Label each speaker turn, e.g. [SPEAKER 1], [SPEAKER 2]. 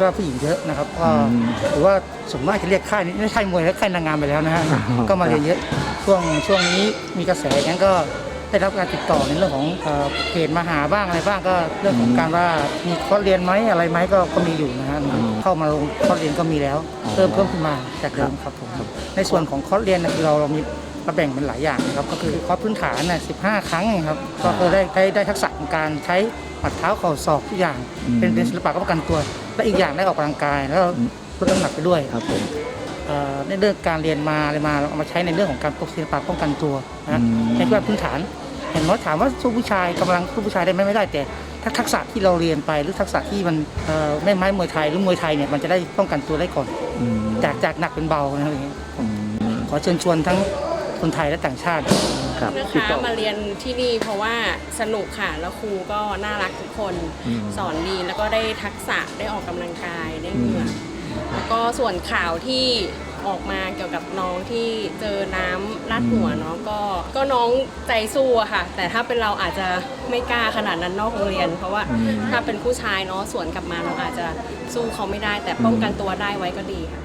[SPEAKER 1] ก็ผู้หญิงเยอะนะครับก็
[SPEAKER 2] อืม
[SPEAKER 1] หรือว่าส่วนมากจะเรียกค่ายนี้ไม่ใช่ค่ายมวยแล้วค่ายนางงามไปแล้วนะฮะ
[SPEAKER 2] อ๋อ
[SPEAKER 1] ก็มาเรียนเยอะช่วงช่วงนี้มีกระแสงั้นก็ได้รับการติดต่อในเรื่องของเอ่อเพจมาหาบ้างอะไรบ้างก็เรื่องของการว่ามีคอร์สเรียนไหมอะไรไหมก็ก็มีอยู่นะฮะเข้ามาลงคอร์สเรียนก็มีแล้ว เพิ่มเพิ่มขึ้นมาจากเดิมครับผมในส่วนของคอร์สเรียนนะคือเราเรามีเราแบ่งเป็นหลายอย่างนะครับก็คือคอร์สพื้นฐานน่ะ15ครั้งครับก็คือได้ได้ได้ทักษะของการใช้หมัดเท้าเข่าศอกทุกอย่าง เป็นเป็นศิลปะป้องกันตัว และอีกอย่างได้ออกกำลังกายแล้วลดน้ำหนักไปด้วย
[SPEAKER 2] ครับผม
[SPEAKER 1] เอ่อในเรื่องการเรียนมาอะไรมาเราเอามาใช้ในเรื่องของการปกศิลปะป้องกันตัวนะ
[SPEAKER 2] อืม
[SPEAKER 1] ในเรื่องพื้นฐานเห็นว่าถามว่าสู้ผู้ชายกำลังสู้ผู้ชายได้ไหมไม่ได้แต่ถ้าทักษะที่เราเรียนไปหรือทักษะที่มันเอ่อแม่ไม้มวยไทยหรือมวยไทยเนี่ยมันจะได้ป้องกันตัวได้ก่อน
[SPEAKER 2] อืม
[SPEAKER 1] จากจากหนักเป็นเบานะครับอย่างเงี้ย
[SPEAKER 2] อืม
[SPEAKER 1] ขอเชิญชวนทั้ง คนไทยและต่างชาติ
[SPEAKER 2] ครับ
[SPEAKER 3] นะ
[SPEAKER 2] ติด
[SPEAKER 3] คะ
[SPEAKER 2] ต่อ
[SPEAKER 3] มาเรียนที่นี่เพราะว่าสนุกค่ะ แล้วครูก็น่ารักทุกคน
[SPEAKER 2] อืม
[SPEAKER 3] สอนดีแล้วก็ได้ทักษะได้ออกกำลังกายได้เหงื่ออแล้วก็ส่วนข่าวที่ออกมาเกี่ยวกับน้องที่เจอน้ำลาดหัวเนาะก็ก็น้องใจสู้อะค่ะ แต่ถ้าเป็นเราอาจจะไม่กล้าขนาดนั้นนอกโรงเรียน เพราะว่า
[SPEAKER 2] อืม
[SPEAKER 3] ถ้าเป็นผู้ชายเนาะสวนกลับมาเราอาจจะสู้เขาไม่ได้ แต่ป้องกันตัวได้ไว้ก็ดีค่ะ